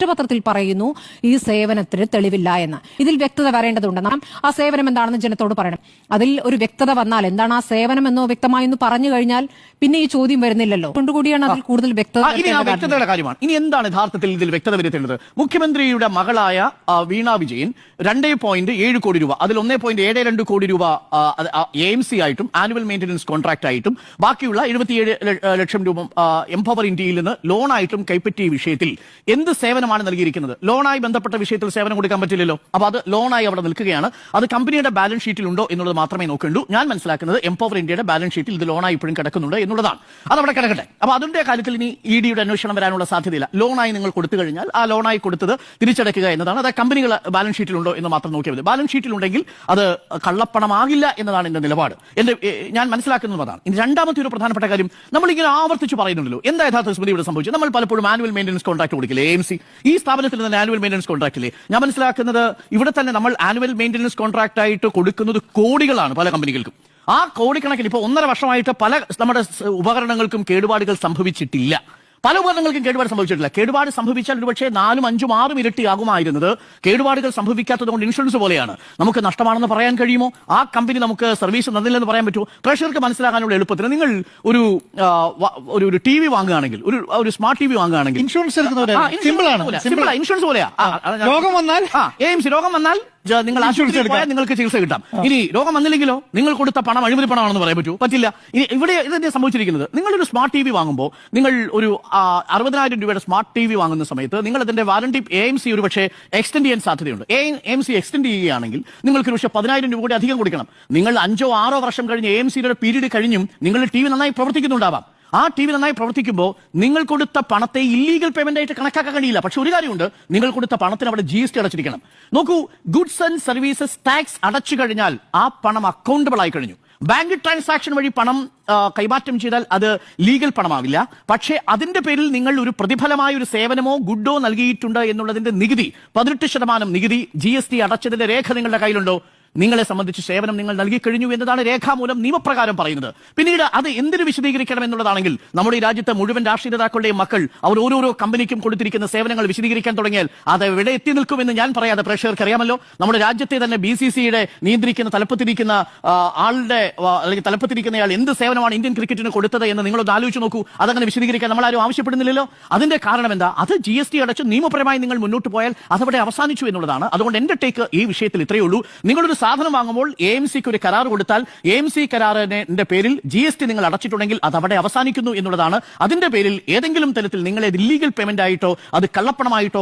കുറ്റപത്രത്തിൽ പറയുന്നു ഈ സേവനത്തിന് തെളിവില്ല എന്ന്. ഇതിൽ വ്യക്തത വരേണ്ടതുണ്ട്. നാം ആ സേവനം എന്താണെന്ന് ജനത്തോട് പറയണം. അതിൽ ഒരു വ്യക്തത വന്നാൽ എന്താണ് ആ സേവനം എന്നോ വ്യക്തമായി എന്ന് പറഞ്ഞു കഴിഞ്ഞാൽ പിന്നെ ഈ ചോദ്യം വരുന്നില്ലല്ലോ. കൊണ്ടുകൂടിയാണ് അതിൽ കൂടുതൽ വ്യക്തത. വ്യക്തതയുടെ കാര്യമാണ്. ഇനി എന്താണ് യഥാർത്ഥത്തിൽ ഇതിൽ വ്യക്തത വരുത്തേണ്ടത്? മുഖ്യമന്ത്രിയുടെ മകളായ വീണ വിജയൻ രണ്ടേ പോയിന്റ് ഏഴ് കോടി രൂപ അതിൽ ഒന്നേ പോയിന്റ് ഏഴ് രണ്ട് കോടി രൂപ എ എം സി ആയിട്ടും ആനുവൽ മെയിന്റനൻസ് കോൺട്രാക്ട് ആയിട്ടും ബാക്കിയുള്ള എഴുപത്തിയേഴ് ലക്ഷം രൂപ എംപവർ ഇന്ത്യയിൽ നിന്ന് ലോണായിട്ടും കൈപ്പറ്റിയ വിഷയത്തിൽ എന്ത് സേവനമാണ് നൽകിയിരിക്കുന്നത്. ലോണായി ബന്ധപ്പെട്ട വിഷയത്തിൽ സേവനം കൊടുക്കാൻ പറ്റില്ലല്ലോ. അപ്പൊ അത് ലോണായി അവിടെ നിൽക്കുകയാണ്. അത് കമ്പനിയുടെ ബാലൻസ് ഷീറ്റിൽ ഉണ്ടോ എന്നുള്ളത് മാത്രമേ നോക്കണ്ടൂ. ഞാൻ മനസ്സിലാക്കുന്നത് എംപവർ ഇന്ത്യയുടെ ബാലൻസ് ഷീറ്റിൽ ഇത് ലോണായി ഇപ്പോഴും കിടക്കുന്നുണ്ട് എന്നുള്ളതാണ്. അത് അവിടെ കിടക്കട്ടെ. അപ്പൊ അതിന്റെ കാര്യത്തിൽ ഇനി ഇ ഡിയുടെ അന്വേഷണം വരാനുള്ള സാധ്യതയില്ല. ലോണായി നിങ്ങൾ കൊടുത്തു കഴിഞ്ഞാൽ ആ ലോണായി കൊടുത്തത് തിരിച്ചടക്കുക എന്നതാണ്. അത് കമ്പനികൾ ബാലൻസ് ഷീറ്റിൽ ഉണ്ടോ എന്ന് മാത്രം നോക്കിയാൽ മതി. ബാലൻസ് ഷീറ്റിൽ ഉണ്ടെങ്കിൽ അത് കള്ളപ്പണമാകില്ല എന്നതാണ് എന്റെ നിലപാട്. എന്റെ ഞാൻ മനസ്സിലാക്കുന്നത് അതാണ്. ഇനി രണ്ടാമത്തെ ഒരു പ്രധാനപ്പെട്ട കാര്യം നമ്മളിങ്ങനെ ആവർത്തിച്ച് പറയുന്നുണ്ടല്ലോ. എന്താ യഥാർത്ഥ സ്മൃതി ഇവിടെ സംഭവിച്ചത്? നമ്മൾ പലപ്പോഴും ആനുവൽ മെയിന്റനൻസ് കോൺട്രാക്ട് കൊടുക്കില്ല? എം സി ഈ സ്ഥാപനത്തിൽ തന്നെ ആനുവൽ മെയിന്റനൻസ് കോൺട്രാക്റ്റില്ലേ ഞാൻ മനസ്സിലാക്കുന്നത് ഇവിടെ തന്നെ നമ്മൾ ആനുവൽ മെയിന്റനൻസ് കോൺട്രാക്ട് ആയിട്ട് കൊടുക്കുന്നത് കോടികളാണ് പല കമ്പനികൾക്കും. ആ കോടിക്കണക്കിന് ഇപ്പൊ ഒന്നര വർഷമായിട്ട് പല നമ്മുടെ ഉപകരണങ്ങൾക്കും കേടുപാടുകൾ സംഭവിച്ചിട്ടില്ല. പല ഉപകരണങ്ങൾക്കും കേടുപാട് സംഭവിച്ചിട്ടില്ല. കേടുപാട് സംഭവിച്ചാൽ ഒരുപക്ഷെ നാലും അഞ്ചും ആറും ഇരട്ടിയാകുമായിരുന്നത്. കേടുപാടുകൾ സംഭവിക്കാത്തതുകൊണ്ട് ഇൻഷുറൻസ് പോലെയാണ്. നമുക്ക് നഷ്ടമാണെന്ന് പറയാൻ കഴിയുമോ? ആ കമ്പനി നമുക്ക് സർവീസ് തന്നില്ലെന്ന് പറയാൻ പറ്റുമോ? പ്രഷർക്ക് മനസ്സിലാക്കാനുള്ള എളുപ്പത്തിന് നിങ്ങൾ ഒരു ഒരു ഒരു ടി വി വാങ്ങുകയാണെങ്കിൽ ഒരു ഒരു സ്മാർട്ട് ടി വി വാങ്ങുകയാണെങ്കിൽ ഇൻഷുറൻസ് എടുക്കുന്നവരെ ഇൻഷുറൻസ് സിമ്പിൾ ആണ് പോലെയാ. സിമ്പിൾ ഇൻഷുറൻസ് പോലെയാ. ആ, ആ, രോഗം വന്നാൽ? എയിംസ് രോഗം വന്നാൽ നിങ്ങൾ ആശുപത്രിയിൽ പോയാൽ നിങ്ങൾക്ക് ചികിത്സ കിട്ടാം. ഇനി രോഗം വന്നില്ലെങ്കിലോ? നിങ്ങൾ കൊടുത്ത പണം അഴിമതി പണമാണെന്ന് പറയാൻ പറ്റൂ. പറ്റില്ല. ഇനി ഇവിടെ ഇത് തന്നെ സംഭവിച്ചിരിക്കുന്നത്? നിങ്ങളൊരു സ്മാർട്ട് ടി വി വാങ്ങുമ്പോൾ നിങ്ങൾ ഒരു അറുപതിനായിരം രൂപയുടെ സ്മാർട്ട് ടി വി വാങ്ങുന്ന സമയത്ത് നിങ്ങൾ അതിന്റെ വാറണ്ടി എ എം സി ഒരു പക്ഷേ എക്സ്റ്റെൻഡ് ചെയ്യാൻ സാധ്യതയുണ്ട്. എ എം സി എക്സ്റ്റെൻഡ് ചെയ്യുകയാണെങ്കിൽ നിങ്ങൾക്ക് ഒരു പക്ഷേ പതിനായിരം രൂപ കൂടി അധികം കൊടുക്കണം. നിങ്ങൾ അഞ്ചോ ആറോ വർഷം കഴിഞ്ഞ് എ എം സിയുടെ പീരീഡ് കഴിഞ്ഞും നിങ്ങളുടെ ടി വി നന്നായി പ്രവർത്തിക്കുന്നുണ്ടാവാം. ആ ടി വി നന്നായി പ്രവർത്തിക്കുമ്പോൾ നിങ്ങൾ കൊടുത്ത പണത്തെ ഇല്ലീഗൽ പേയ്മെന്റ് ആയിട്ട് കണക്കാക്കാൻ കഴിയില്ല. പക്ഷെ ഒരു കാര്യമുണ്ട്. നിങ്ങൾ കൊടുത്ത പണത്തിന് അവിടെ ജി എസ് ടി അടച്ചിരിക്കണം. നോക്കൂ ഗുഡ്സ് ആൻഡ് സർവീസസ് ടാക്സ് അടച്ചു കഴിഞ്ഞാൽ ആ പണം അക്കൗണ്ടബിൾ ആയി കഴിഞ്ഞു. ബാങ്ക് ട്രാൻസാക്ഷൻ വഴി പണം കൈമാറ്റം ചെയ്താൽ അത് ലീഗൽ പണമാവില്ല. പക്ഷേ അതിന്റെ പേരിൽ നിങ്ങൾ ഒരു പ്രതിഫലമായ ഒരു സേവനമോ ഗുഡോ നൽകിയിട്ടുണ്ട് എന്നുള്ളതിന്റെ നികുതി പതിനെട്ട് ശതമാനം നികുതി ജി അടച്ചതിന്റെ രേഖ നിങ്ങളുടെ കയ്യിലുണ്ടോ? നിങ്ങളെ സംബന്ധിച്ച് സേവനം നിങ്ങൾ നൽകി കഴിഞ്ഞു എന്നതാണ് രേഖാമൂലം നിയമപ്രകാരം പറയുന്നത്. പിന്നീട് അത് എന്തിനു വിശദീകരിക്കണം എന്നുള്ളതാണെങ്കിൽ നമ്മുടെ ഈ രാജ്യത്തെ മുഴുവൻ രാഷ്ട്രീയ നേതാക്കളുടെയും മക്കൾ അവർ ഓരോരോ കമ്പനിക്കും കൊടുത്തിരിക്കുന്ന സേവനങ്ങൾ വിശദീകരിക്കാൻ തുടങ്ങിയാൽ അത് എവിടെ എത്തി നിൽക്കുമെന്ന് ഞാൻ പറയാതെ പ്രേക്ഷകർക്ക് അറിയാമല്ലോ. നമ്മുടെ രാജ്യത്തെ തന്നെ ബി സി സിയുടെ നിയന്ത്രിക്കുന്ന തലപ്പത്തിരിക്കുന്ന ആളുടെ അല്ലെങ്കിൽ തലപ്പത്തിരിക്കുന്നയാൾ എന്ത് സേവനമാണ് ഇന്ത്യൻ ക്രിക്കറ്റിന് കൊടുത്തത് എന്ന് നിങ്ങളൊന്ന് ആലോചിച്ച് നോക്കൂ. അതങ്ങനെ വിശദീകരിക്കാൻ നമ്മൾ ആരും ആവശ്യപ്പെടുന്നില്ലല്ലോ. അതിന്റെ കാരണം എന്താ? അത് ജി എസ് ടി അടച്ച് നിയമപരമായി നിങ്ങൾ മുന്നോട്ട് പോയാൽ അതവിടെ അവസാനിച്ചു എന്നുള്ളതാണ്. അതുകൊണ്ട് എന്റെ ടേക്ക് ഈ വിഷയത്തിൽ ഇത്രയേ ഉള്ളൂ. നിങ്ങളൊരു സാധനം വാങ്ങുമ്പോൾ എ എം സിക്ക് ഒരു കരാർ കൊടുത്താൽ എ എം സി കരാറിന്റെ പേരിൽ ജി എസ് ടി നിങ്ങൾ അടച്ചിട്ടുണ്ടെങ്കിൽ അത് അവിടെ അവസാനിക്കുന്നു എന്നുള്ളതാണ്. അതിന്റെ പേരിൽ ഏതെങ്കിലും തരത്തിൽ നിങ്ങളെ ഇല്ലീഗൽ പേയ്മെന്റ് ആയിട്ടോ അത് കള്ളപ്പണമായിട്ടോ